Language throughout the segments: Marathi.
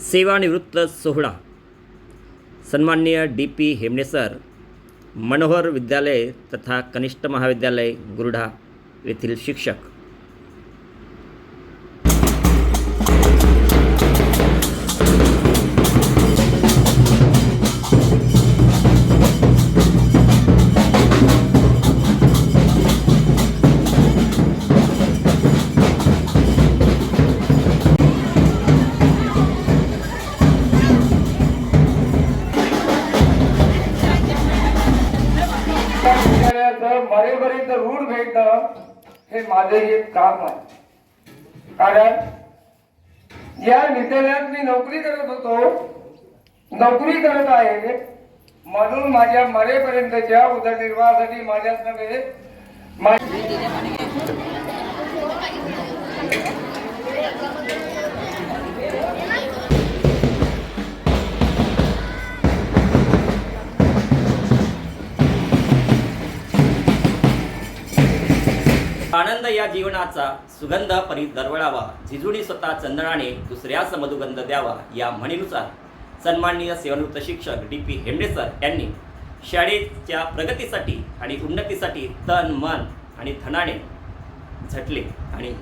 सेवानिवृत्त सोहळा सन्माननीय डी पी हेमणेसर मनोहर विद्यालय तथा कनिष्ठ महाविद्यालय गुरुढा येथील शिक्षक राहत नाही कारण या विद्यालयात मी नोकरी करत होतो. नोकरी करत आहे. म्हणून माझ्या मरेपर्यंतच्या उदरनिर्वाहासाठी माझ्याच नव्हे आनंद या जीवनाचा सुगंध परी दरवळावा. झिजुणी स्वतः चंदनाने दुसऱ्यास मधुगंध द्यावा या म्हणीनुसार सन्माननीय सेवानिवृत्त शिक्षक डी पी हेमडे सर यांनी शाळेच्या प्रगतीसाठी आणि उन्नतीसाठी तन मन आणि धनाने झटले आणि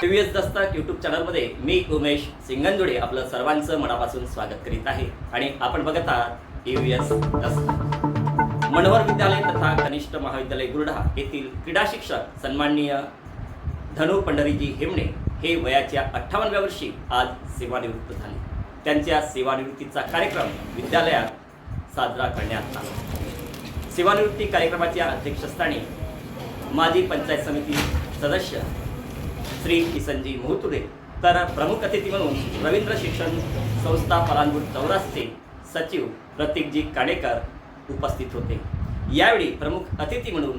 T V S Dastak YouTube चॅनलमध्ये मी उमेश सिंगनजुडे आपलं सर्वांचं मनापासून स्वागत करीत आहे. आणि आपण बघत आहात T V S Dastak. Manohar विद्यालय तथा कनिष्ठ महाविद्यालय गुरढा येथील क्रीडा शिक्षक सन्माननीय धनु पंढरीजी हेमणे हे वयाच्या अठ्ठावन्नव्या वर्षी आज सेवानिवृत्त झाले. त्यांच्या सेवानिवृत्तीचा कार्यक्रम विद्यालयात साजरा करण्यात आला. सेवानिवृत्ती कार्यक्रमाच्या अध्यक्षस्थानी माजी पंचायत समिती सदस्य श्री किसनजी मोहतुरे तर प्रमुख अतिथी म्हणून रवींद्र शिक्षण संस्था परांगूर चौरासचे सचिव प्रतीकजी काणेकर उपस्थित होते. यावेळी प्रमुख अतिथी म्हणून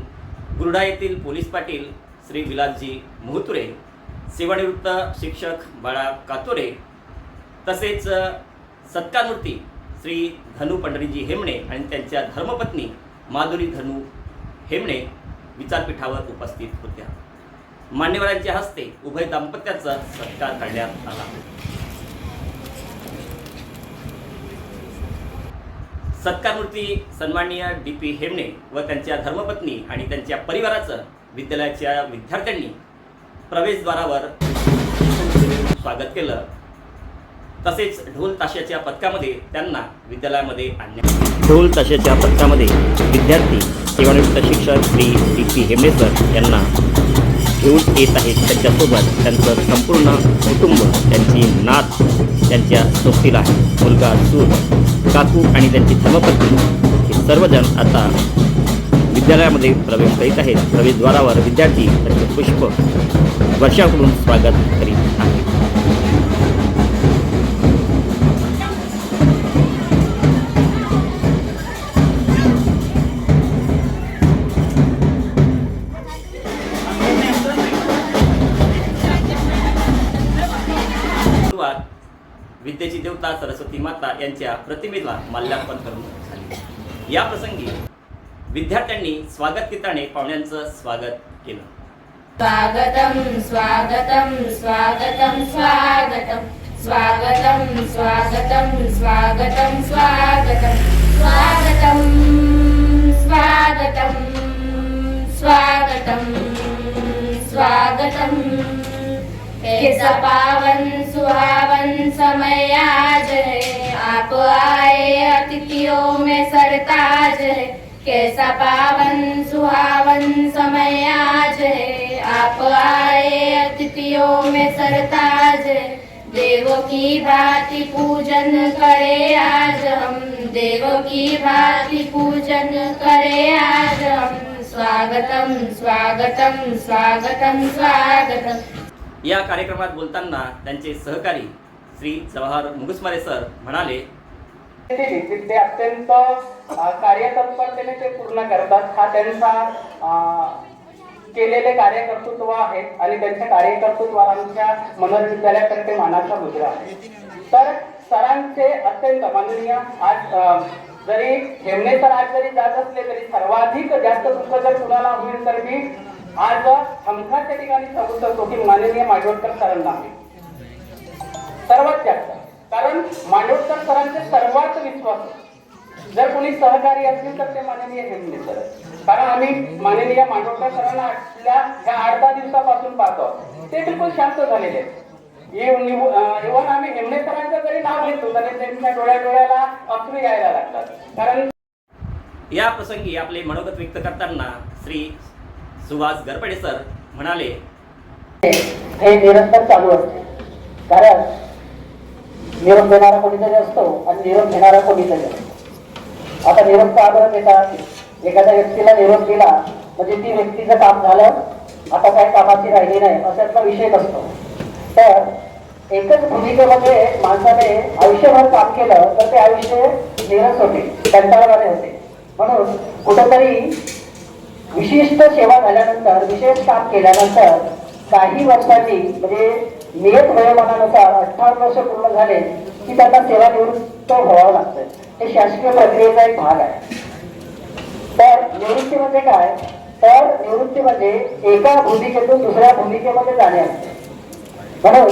गुरुडा येथील पोलीस पाटील श्री विलासजी मोहतुरे सेवानिवृत्त शिक्षक बाळा कातोरे तसेच सत्कामूर्ती श्री धनु पंढरीजी हेमणे आणि त्यांच्या धर्मपत्नी माधुरी धनु हेमणे विचारपीठावर उपस्थित होत्या. मान्यवरांच्या हस्ते उभय दाम्पत्याचा सत्कार करण्यात आला. सत्कारमूर्ती सन्माननीय डी पी हेमणे व त्यांच्या धर्मपत्नी आणि त्यांच्या परिवाराचं विद्यालयाच्या विद्यार्थ्यांनी प्रवेशद्वारावर स्वागत केलं. तसेच ढोल ताशाच्या पथकामध्ये त्यांना विद्यालयामध्ये आणण्यात ढोल ताशाच्या पथकामध्ये विद्यार्थी सेवानिवृत्त शिक्षक Shri D P Hemane sir यांना घेऊन येत आहेत. त्यांच्यासोबत त्यांचं संपूर्ण कुटुंब त्यांची नात त्यांच्या सोबतीला आहे. मुलगा सूर काकू आणि त्यांची धर्मपत्नी हे सर्वजण आता विद्यालयामध्ये प्रवेश करीत आहेत. प्रवेशद्वारावर विद्यार्थी त्यांचे पुष्प वर्षाकडून स्वागत करीत विद्येची देवता सरस्वती माता यांच्या प्रतिमेला माल्यार्पण करून झाली. या प्रसंगी विद्यार्थ्यांनी स्वागत गीताने पाहुण्यांचं स्वागत केलं. स्वागतं स्वागतं स्वागतं स्वागतं स्वागतं स्वागतं स्वागतं स्वागतं स्वागतं स्वागतं स्वागतम स्वागतम. कैसा पावन सुहावन समय आज है आप आए अतिथियों में सरताज है. कैसा पावन सुहावन समय आज है आप आए अतिथियों में सरताज है. देवों की भांति पूजन करे आज हम. देवों की भांति पूजन करे आज हम. स्वागतम स्वागतम स्वागतम स्वागतम. या कार्यक्रमात बोलताना त्यांचे सहकारी श्री जवाहर मुगुसमारे सर म्हणाले ते अत्यंत कार्यतत्परतेने ते पूर्ण करतात हा त्यांचा केलेले कार्यकर्तृत्व आहे आणि त्यांच्या कार्यकर्तृत्वांच्या आमच्या मानाचा मुद्रा आहे. तर सरांचे अत्यंत माननीय आज जरी हेमणे सर आज जरी जात असले तरी सर्वाधिक जास्त दुःख जर कुणाला होईल तर मी आज हमखास त्या ठिकाणी सांगू की माननीय माडवणकर सरांना आहे. सर्वात जास्त कारण मांडवकर सरांचे सर्वात विश्वास. जर कोणी सहकारी असतील तर ते माननीय हेमने सर. कारण आम्ही माननीय मांडवकर सरांना आपल्या ह्या आठ दहा दिवसापासून पाहतो. ते बिलकुल शांत झालेले आहेत. इव्हन आम्ही हेमने सरांचं जरी नाव घेतो तरी त्यांच्या डोळ्या डोळ्याला अश्रू यायला लागतात. कारण या प्रसंगी आपले मनोगत व्यक्त करताना श्री सुभाष गरपडे सर म्हणाले हे निरंतर चालू असते. कारण निरोप देणारा कोणीतरी असतो आणि निरोप घेणारा कोणीतरी असतो. आता निरोपचा आदर देतात एखाद्या व्यक्तीला निरोप दिला म्हणजे ती व्यक्तीचं काम झालं आता काय कामाची राहिली नाही अशातला विषय नसतो. तर एकच भूमिकेमध्ये म्हणजे माणसाने आयुष्यभर काम केलं तर ते आयुष्य निरस होते कंटाळवाने होते. म्हणून कुठंतरी विशिष्ट सेवा झाल्यानंतर विशेष काम केल्यानंतर काही वर्षांनी म्हणजे नियत वयोमानानुसार अठ्ठावन्न वर्ष पूर्ण झाले की त्यांना सेवानिवृत्त व्हावं लागतं हे शासकीय प्रक्रियेचा एक भाग आहे. तर निवृत्ती म्हणजे काय? तर निवृत्ती म्हणजे एका भूमिकेतून दुसऱ्या भूमिकेमध्ये जाणे असते. म्हणून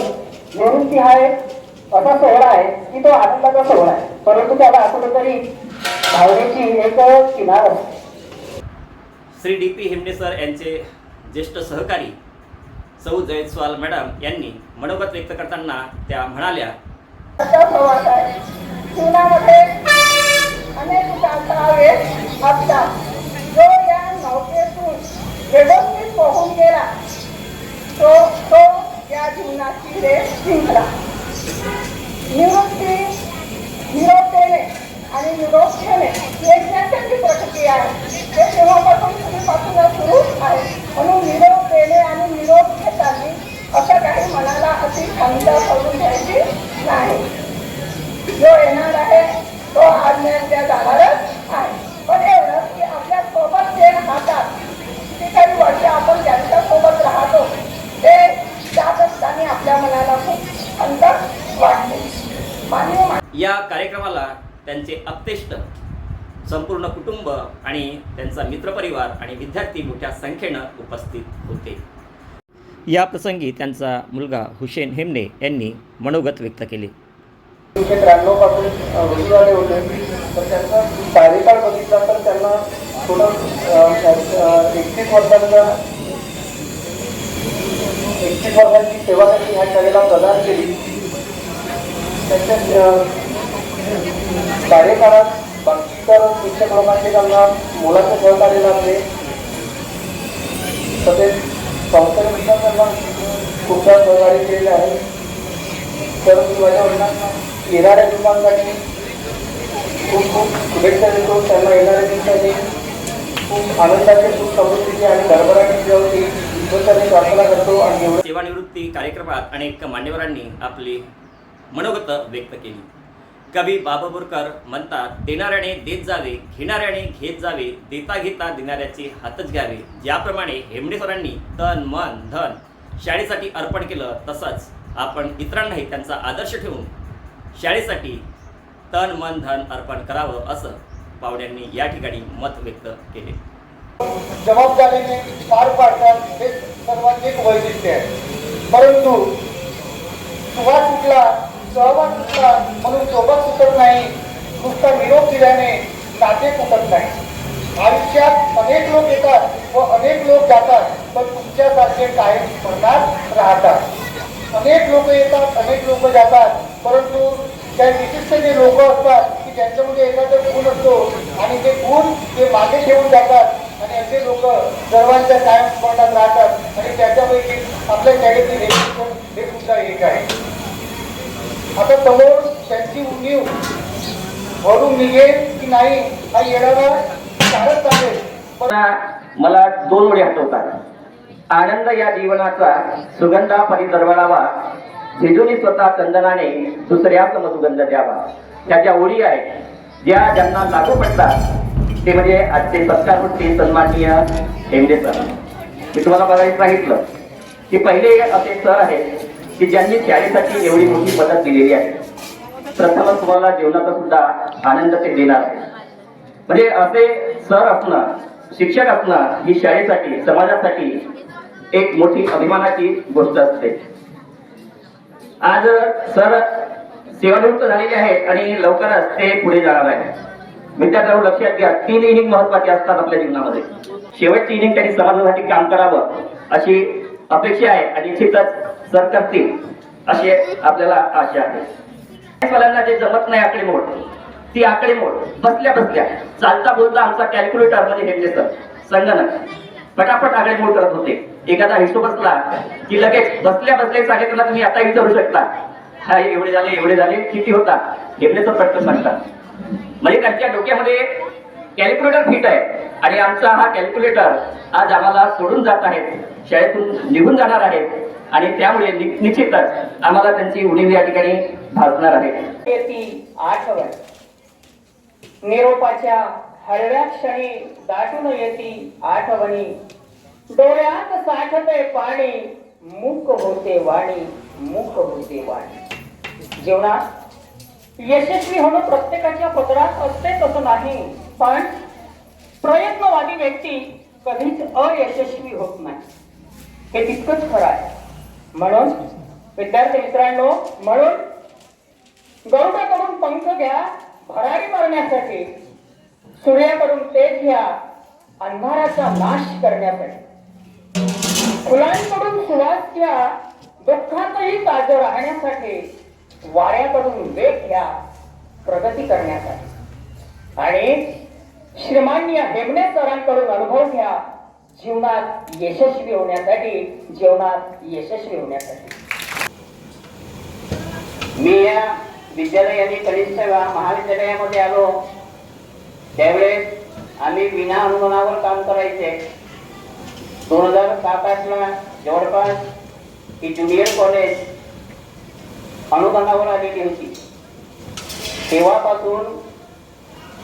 निवृत्ती हा एक असा सोहळा आहे की तो आनंदाचा सोहळा आहे. परंतु त्याला कुठेतरी भावनेची एक किनार असते. Shri D P Hemane sir यांचे ज्येष्ठ सहकारी सौ जयस्वाल मॅडम यांनी मनोगत व्यक्त करताना त्या म्हणाल्या असा जीवनामध्ये अनेक असतात जो या नौकेतून व्यवस्थित पोहून गेला तो तो या जीवनाची जिंकला निवृत्ती निरोप देणे आणि निरोप घेणे एक नैसर्गिक प्रक्रिया आहे ते तेव्हापासून पूर्वीपासूनच सुरू आहे म्हणून निरोप देणे आणि निरोप घेताना असं काही मनाला अशी क्षमता करून घ्यायची नाही जो येणार आहे तो आज्ञा जाणारच आहे पण एवढं की आपल्यासोबत जे राहतात किती काही वर्ष आपण ज्यांच्यासोबत राहतो ते जात असताना आपल्या मनाला खूप अंतर वाटते मानवी या कार्यक्रमाला त्यांचे अपतेष्ट संपूर्ण कुटुंब आणि त्यांचा मित्रपरिवार आणि विद्यार्थी मोठ्या संख्येनं उपस्थित होते. या प्रसंगी त्यांचा मुलगा हुसेन हेमने यांनी मनोगत व्यक्त केले. एकोणीसशे होते तर त्यांचा कार्यकाळ बघितला तर त्यांना थोडं एकतीस वर्षांचा एकतीस वर्षांची सेवा त्यांनी ह्या शाळेला प्रदान केली. त्यांच्या कार्यकाळात तर शिक्षक लोकांचे त्यांना मुलाचं सहकार्य लागले. तसेच संस्थेनुसार त्यांना खूपदा सहकार्य केलेले आहे. तर मी माझ्या वडिलांना येणाऱ्या दिवसांसाठी खूप खूप शुभेच्छा देतो. त्यांना येणाऱ्या दिवसांनी खूप आनंदाचे खूप समृद्धीचे आणि भरभराटीची होती ईश्वराने प्रार्थना करतो आणि सेवानिवृत्ती कार्यक्रमात अनेक मान्यवरांनी आपली मनोगत व्यक्त केली. कवी बाबापूरकर म्हणतात देणाऱ्याने देत जावे घेणाऱ्याने घेत जावे देता घेता देणाऱ्याचे हातच घ्यावे. ज्याप्रमाणे हेमडेसरांनी तन मन धन शाळेसाठी अर्पण केलं तसंच आपण इतरांनाही त्यांचा आदर्श ठेवून शाळेसाठी तन मन धन अर्पण करावं असं पावड्यांनी या ठिकाणी मत व्यक्त केले. जबाबदारीने पार पाडतात हे सर्वांचे वैशिष्ट्य आहे. परंतु सुवास सुटला सहभाग दिसला म्हणून सोबत सुटत नाही नुसता विरोध दिल्याने नाते तुटत नाही. आयुष्यात अनेक लोक येतात व अनेक लोक जातात पण तुमच्यासारखे कायम स्मरणात राहतात. अनेक लोक येतात अनेक लोक जातात परंतु त्या विशिष्ट जे लोक असतात की ज्यांच्यामध्ये एखादा गुण असतो आणि ते गुण ते मागे ठेवून जातात आणि असे लोक सर्वांच्या कायम स्मरणात राहतात आणि त्याच्यापैकी आपल्या शाळेतील हे हे सुद्धा एक आहे. आता समोर त्यांची उणीव भरून निघेल की नाही हा येणारा चालत चालेल मला दोन वेळी आठवतात. आनंद या जीवनाचा सुगंधा परिदरवळावा झिजूनी स्वतः चंदनाने दुसऱ्या समसुगंध द्यावा. त्या ज्या ओळी आहेत. ज्या ज्यांना लागू पडतात ते म्हणजे आजचे सत्कारवृत्ती सन्माननीय हेमडे सर मी तुम्हाला बघायला सांगितलं की पहिले असे सर आहेत की ज्यांनी शाळेसाठी एवढी मोठी मदत दिलेली आहे. प्रथमच तुम्हाला जीवनाचा सुद्धा आनंद ते देणार म्हणजे असे सर असणं शिक्षक असणं ही शाळेसाठी समाजासाठी एक मोठी अभिमानाची गोष्ट असते. आज सर सेवानिवृत्त झालेले आहेत आणि लवकरच ते पुढे जाणार आहे विद्यार्थ्यांवर लक्षात घ्या तीन इनिंग महत्त्वाचे असतात आपल्या जीवनामध्ये. शेवटची इनिंग त्यांनी समाजासाठी काम करावं अशी अपेक्षा आहे आणि निश्चितच सर करतील अशी आपल्याला आशा आहे. मुलांना जे जमत नाही आकडेमोड ती आकडेमोड बसल्या बसल्या चालता बोलता आमचा कॅल्क्युलेटरमध्ये घेतले सर संगणक. पटापट आकडेमोड करत होते. एखादा हिशोब बसला की लगेच बसल्या बसल्या सांगितलं तुम्ही आता विचारू शकता. हा एवढे झाले एवढे झाले किती होता? घेतले तर पटकन सांगतात म्हणजे त्यांच्या डोक्यामध्ये कॅल्क्युलेटर फिट आहे. आणि आमचा हा कॅल्क्युलेटर आज आम्हाला सोडून जात आहेत शाळेतून निघून जाणार आहेत आणि त्यामुळे नि- निश्चितच आम्हाला त्यांची उणीव या ठिकाणी भासणार आहे. येती आठवण निरोपाच्या हळव्या क्षणी दाटून येती आठवणी डोळ्यात साठते पाणी मुख होते वाणी मुख होते वाणी. जीवनात यशस्वी होणं प्रत्येकाच्या पत्रात असते तसं नाही पण प्रयत्नवादी व्यक्ती कधीच अयशस्वी होत नाही. हे तितकंच खरं आहे. म्हणून विद्यार्थी मित्रांनो म्हणून गरुडाकडून पंख घ्या भरारी मारण्यासाठी सूर्याकडून तेज घ्या अंधाराचा नाश करण्यासाठी. फुलांकडून सुवास घ्या दुःखातही ताजं राहण्यासाठी वाऱ्याकडून वेग घ्या प्रगती करण्यासाठी. आणि श्रीमान्य हेमणे सरांकडून अनुभव घ्या जीवनात यशस्वी होण्यासाठी जीवनात यशस्वी होण्यासाठी. मी या विद्यालय आणि कनिष्ठ महाविद्यालयामध्ये आलो. त्यावेळेस आम्ही विना अनुदानावर काम करायचे. दोन हजार सात आठला जवळपास ही ज्युनियर कॉलेज अनुदानावर आलेली होती. तेव्हापासून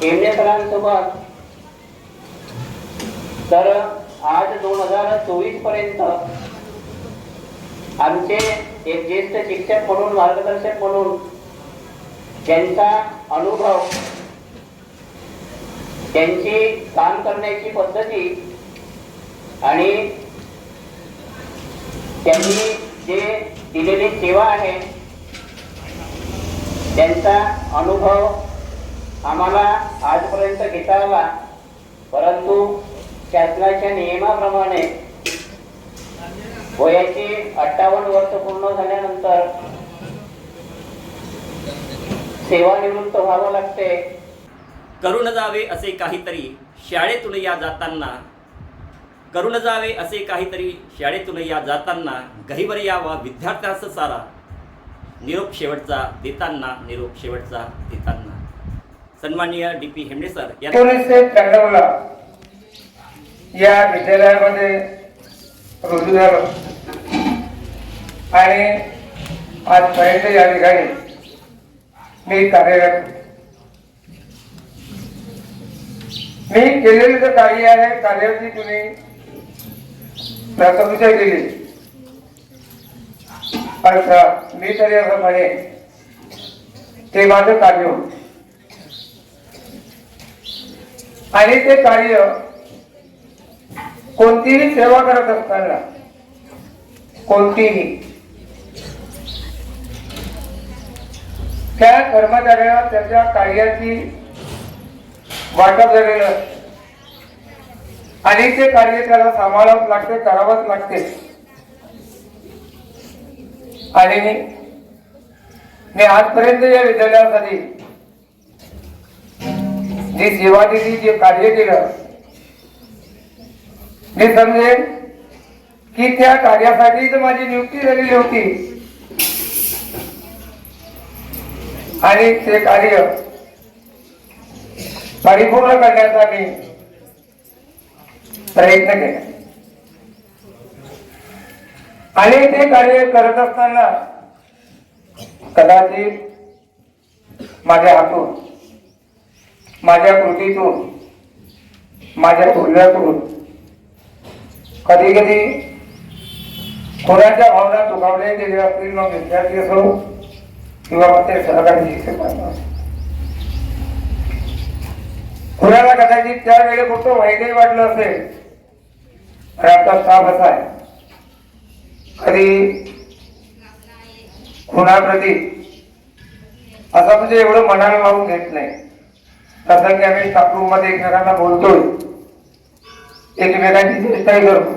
हेमने सरांसोबत तर आज दोन हजार चोवीसपर्यंत आमचे एक ज्येष्ठ शिक्षक म्हणून मार्गदर्शक म्हणून त्यांचा अनुभव त्यांची काम करण्याची पद्धती आणि त्यांनी जे दिलेली सेवा आहे त्यांचा अनुभव आम्हाला आजपर्यंत घेता आला. परंतु शासनाच्या नियमाप्रमाणे वयाची अठ्ठावन्न वर्ष पूर्ण झाल्यानंतर सेवानिवृत्त व्हावं लागते. करून जावे असे काहीतरी शाळेतून या जाताना करून जावे असे काहीतरी शाळेतून या जाताना गहिवर यावा विद्यार्थ्यास सारा निरोप शेवटचा देताना निरोप शेवटचा देताना. सन्माननीय डी पी हेमडे सर एकोणीसशे त्र्याण्णवला या विद्यालयामध्ये रुजू झालो आणि आजपर्यंत या ठिकाणी मी कार्यरत मी केलेलं जे कार्य आहे कार्याची तुम्ही प्रशंसा केली. अर्थात मी तरी असं म्हणे ते माझं कार्य आणि ते कार्य कोणतीही सेवा करत असताना कोणतीही त्या कर्मचाऱ्याला त्याच्या कार्याची वाटप झालेलं असते. आणि ते कार्य त्याला सांभाळावंच लागते करावंच लागते आणि मी आजपर्यंत या विद्यालयासाठी जी सेवा दिली जे कार्य केलं मी समजेन की त्या कार्यासाठीच माझी नियुक्ती झालेली होती. आणि ते कार्य परिपूर्ण करण्यासाठी प्रयत्न केला. आणि ते कार्य करत असताना कदाचित माझ्या हातून माझ्या कृतीतून माझ्या बोलण्यातून कधी कधी कोणाच्या भावना दुखावल्या गेल्या असतील मग विद्यार्थी असो किंवा मग ते सहकारी कुणाला कदाचित त्यावेळी कुठं वाईटही वाटलं असेल तर आमचा स्टाफ असा आहे. कधी कुणाप्रती असं म्हणजे एवढं मनाला लावून घेत नाही. तसं की आम्ही स्टाफरूममध्ये एकमेकांना बोलतोय एकमेकांची चेष्टाही करतो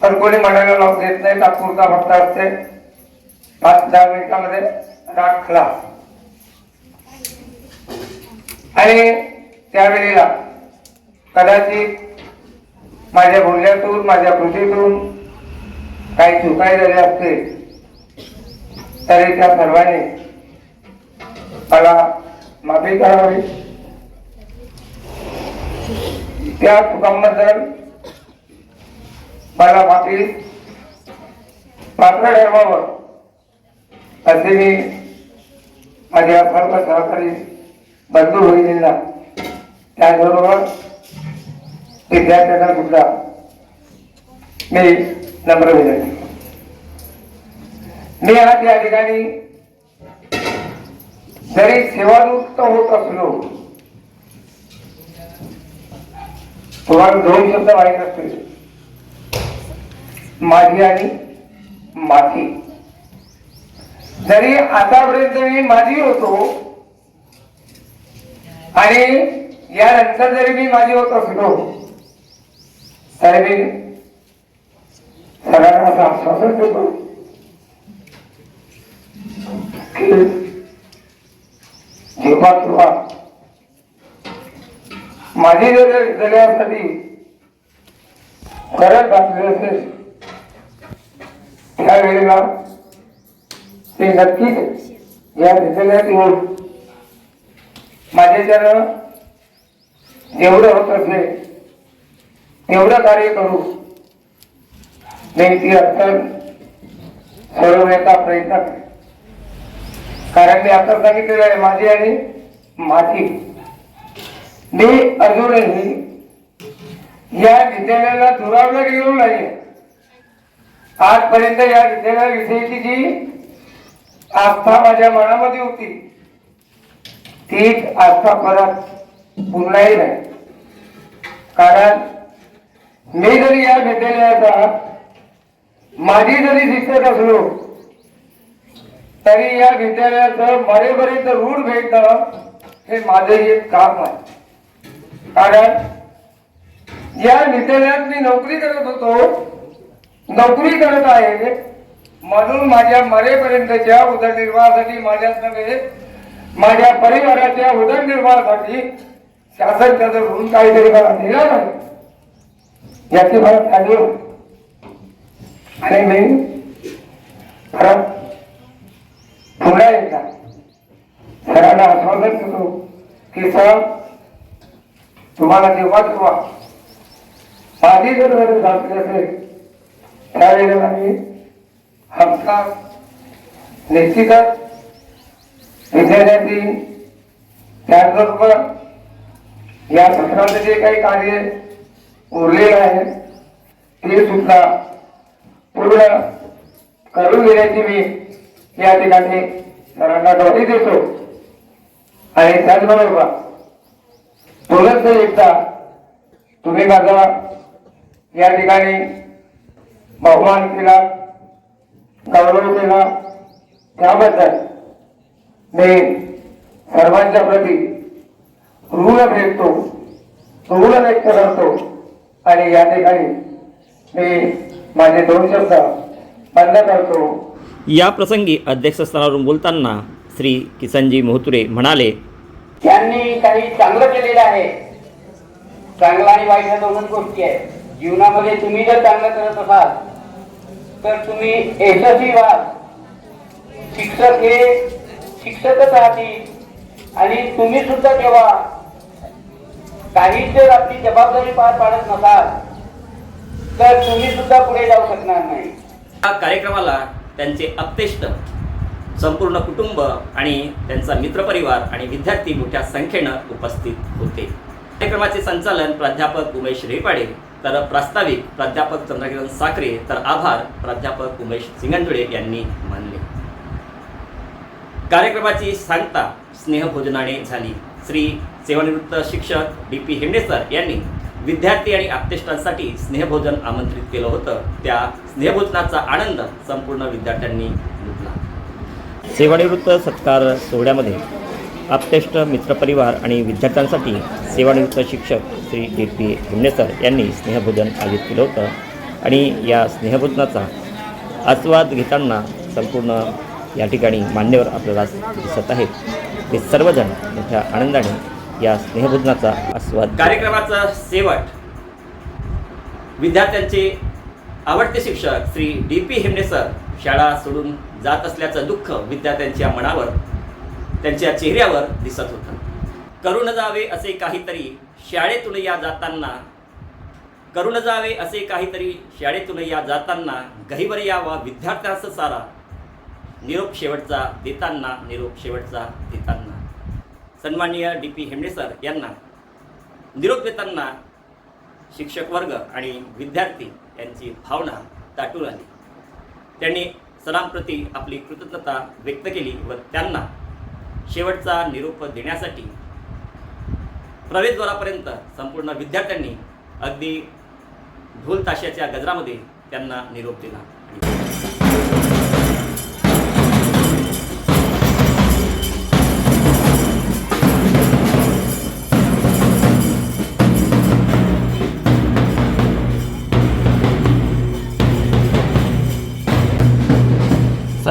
पण कोणी मनाला लॉक देत नाही तात्पुरता फक्त असते. पाच दहा मिनिटामध्ये राग आणि त्यावेळेला कदाचित माझ्या बोलण्यातून माझ्या कृतीतून काही चुकाई झाले असतील तरी त्या सर्वांनी मला माफी करावी. त्या कुटुंबाबद्दल मला माफी पात्र ठरवावं असे मी माझ्या सर्व सहकारी बंधू भगिनींना त्याचबरोबर विद्यार्थ्यांना सुद्धा मी नम्र विनंती मी आज या ठिकाणी जरी सेवानिवृत्त होत असलो तुम्हाला दोन शब्द माहीत असतील. माझी आणि माझी जरी आतापर्यंत मी माझी होतो आणि यानंतर जरी मी माझी होत असलो तरी मी सगळ्यांना असं आश्वासन देतो. की जेव्हा तेव्हा माझी जर विद्यालयासाठी गरज असली असेल त्यावेळेला ते नक्कीच या विद्यालयात येऊन माझ्याच्यानं जेवढं होत असेल तेवढं कार्य करू मी ती अडचण सोडवण्याचा प्रयत्न कारण मी आता सांगितलेलं आहे माझी आणि माझी मी अजूनही या विद्यालयाला दुरावला गेलो नाही. आजपर्यंत या विद्यालयाविषयीची जी आस्था माझ्या मनामध्ये होती तीच आस्था परत पुन्हाही नाही. कारण मी जरी या विद्यालयाचा माझी जरी शिक्षक असलो तरी या विद्यालयाचं मरेपर्यंत रूढ भेटणं हे माझं एक काम आहे. कारण या विद्यालयात मी नोकरी करत होतो. नोकरी करत आहे. म्हणून माझ्या मरेपर्यंतच्या उदरनिर्वाहासाठी माझ्याच नव्हे माझ्या परिवाराच्या उदरनिर्वाहासाठी शासन त्याचं ऋण काहीतरी मला दिलं नाही. याची मला जाणीव आणि मी परत पुन्हा एकदा सरांना आश्वासन देतो की सर तुम्हाला जेव्हा जेव्हा माझी जर गरज भासली असेल त्यावेळेला मी हमका निश्चितच विद्यार्थी त्याचबरोबर या सत्राचं जे काही कार्य उरलेलं आहे ते सुद्धा पूर्ण करून घेण्याची मी या ठिकाणी सरांना ग्वाही देतो. आणि त्याचबरोबर पुनश्च एकदा तुम्ही माझा या ठिकाणी बहुमान केला गौरव केला. त्याबद्दल मी सर्वांच्या प्रती ऋण भेटतो ऋण व्यक्त करतो. आणि या ठिकाणी मी माझे दोन शब्द बंद करतो. या प्रसंगी अध्यक्षस्थानावरून बोलताना श्री किसनजी मोहतुरे म्हणाले यांनी काही चांगलं केलेलं आहे. चांगलं आणि वाईट ह्या दोनच गोष्टी आहेत. जीवनामध्ये तुम्ही जर चांगलं करत असाल तर तुम्ही यशस्वी व्हाल. शिक्षक हे शिक्षकच राहतील आणि तुम्ही सुद्धा जेव्हा काही जर आपली जबाबदारी पार पाडत नसाल तर तुम्ही सुद्धा पुढे जाऊ शकणार नाही. या कार्यक्रमाला त्यांचे अपतेष्ट संपूर्ण कुटुंब आणि त्यांचा मित्रपरिवार आणि विद्यार्थी मोठ्या संख्येनं उपस्थित होते. कार्यक्रमाचे संचालन प्राध्यापक उमेश रेपाडे तर प्रास्ताविक प्राध्यापक चंद्रकिरण साखरे तर आभार प्राध्यापक उमेश सिंगंदुळे यांनी मानले. कार्यक्रमाची सांगता स्नेहभोजनाने झाली. श्री सेवानिवृत्त शिक्षक डी पी हेंडेसर यांनी विद्यार्थी आणि आप्तेष्टांसाठी स्नेहभोजन आमंत्रित केलं होतं. त्या स्नेहभोजनाचा आनंद संपूर्ण विद्यार्थ्यांनी सेवानिवृत्त सत्कार सोहळ्यामध्ये आपतेष्ट मित्रपरिवार आणि विद्यार्थ्यांसाठी सेवानिवृत्त शिक्षक श्री डी पी हिमनेसर यांनी स्नेहभोजन आयोजित केलं होतं. आणि या स्नेहभोजनाचा आस्वाद घेताना संपूर्ण या ठिकाणी मान्यवर आपल्याला दिसत आहेत. ते सर्वजण मोठ्या आनंदाने या स्नेहभोजनाचा आस्वाद कार्यक्रमाचा शेवट विद्यार्थ्यांचे आवडते शिक्षक श्री डी पी हिमनेसर शाळा सोडून जात असल्याचं दुःख विद्यार्थ्यांच्या मनावर त्यांच्या चेहऱ्यावर दिसत होतं. करून जावे असे काहीतरी शाळेतून या जाताना करून जावे असे काहीतरी शाळेतून या जाताना गहिवर यावा विद्यार्थ्यास सारा. निरोप शेवटचा देताना निरोप शेवटचा देताना. सन्माननीय डी पी हेमडे सर यांना निरोप देताना शिक्षक वर्ग आणि विद्यार्थी यांची भावना दाटून आली. त्यांनी सरांप्रती आपली कृतज्ञता व्यक्त केली व त्यांना शेवटचा निरोप देण्यासाठी प्रवेशद्वारापर्यंत संपूर्ण विद्यार्थ्यांनी अगदी ढोल ताशाच्या गजरामध्ये त्यांना निरोप दिला.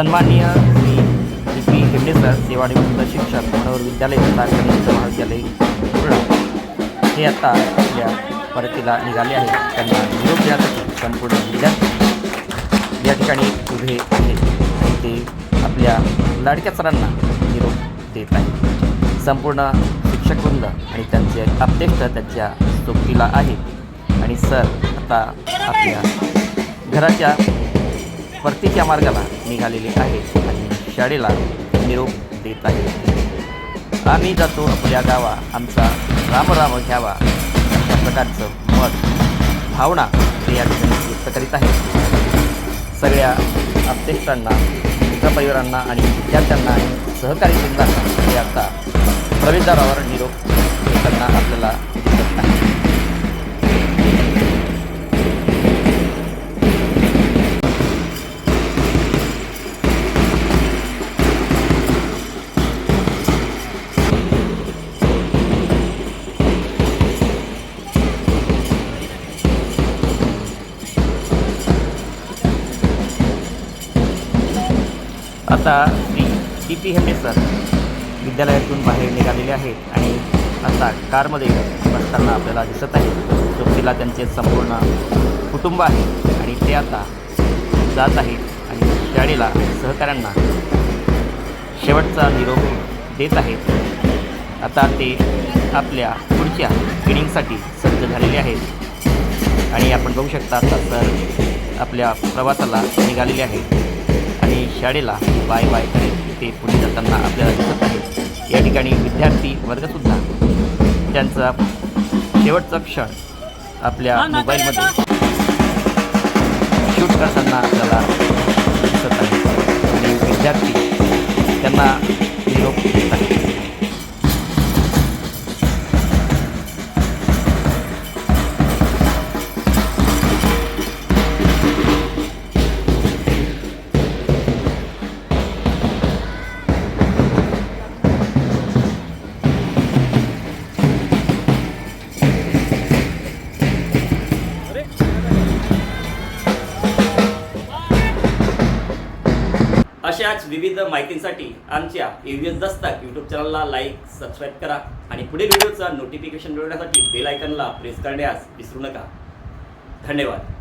सन्माननीय श्री डी पी हेगडे सेवानिवृत्त शिक्षक मनोहर विद्यालय तथा महाविद्यालय पूर्णा हे आता आपल्या परतीला निघाले आहेत. त्यांना निरोप देण्यासाठी संपूर्ण जिल्ह्यात या ठिकाणी उभे आहेत. आणि ते आपल्या लाडक्या सरांना निरोप देत आहेत. संपूर्ण शिक्षकवृंद आणि त्यांचे आपतेष्ट त्यांच्या सोबतीला आहेत. आणि सर आता आपल्या घराच्या परतीच्या मार्गाला निघालेले आहेत आणि शाळेला निरोप देत आहेत आम्ही जातो आपल्या गावा आमचा रामराम घ्यावा. अशा प्रकारचं मत भावना ते या ठिकाणी व्यक्त करीत आहेत सगळ्या आपतेष्टांना मित्रपरिवारांना आणि विद्यार्थ्यांना आणि सहकारी संघांना ते आता प्रवेशद्वारावर निरोप देताना आपल्याला दिसत आहे. आता श्री टी पी हेमेसर विद्यालयातून बाहेर निघालेले आहेत आणि आता कारमध्ये बसताना आपल्याला दिसत आहे. सोबतीला त्यांचे संपूर्ण कुटुंब आहे आणि ते आता जात आहेत आणि शाळेला सहकाऱ्यांना शेवटचा निरोप देत आहेत. आता ते आपल्या पुढच्या ट्रेनिंगसाठी सज्ज झालेले आहेत. आणि आपण बघू शकता आता सर आपल्या प्रवासाला निघालेले आहेत. आणि शाळेला बाय बाय करीत ते पुढे जाताना आपल्याला दिसत आहे या ठिकाणी विद्यार्थी वर्गसुद्धा त्यांचा शेवटचा क्षण आपल्या मोबाईलमध्ये शूट करताना आमच्या एव्हीएस दस्तक यूट्यूब चॅनलला लाईक सबस्क्राईब करा आणि पुढील व्हिडिओचा नोटिफिकेशन मिळवण्यासाठी बेल आयकनला प्रेस करण्यास विसरू नका. धन्यवाद.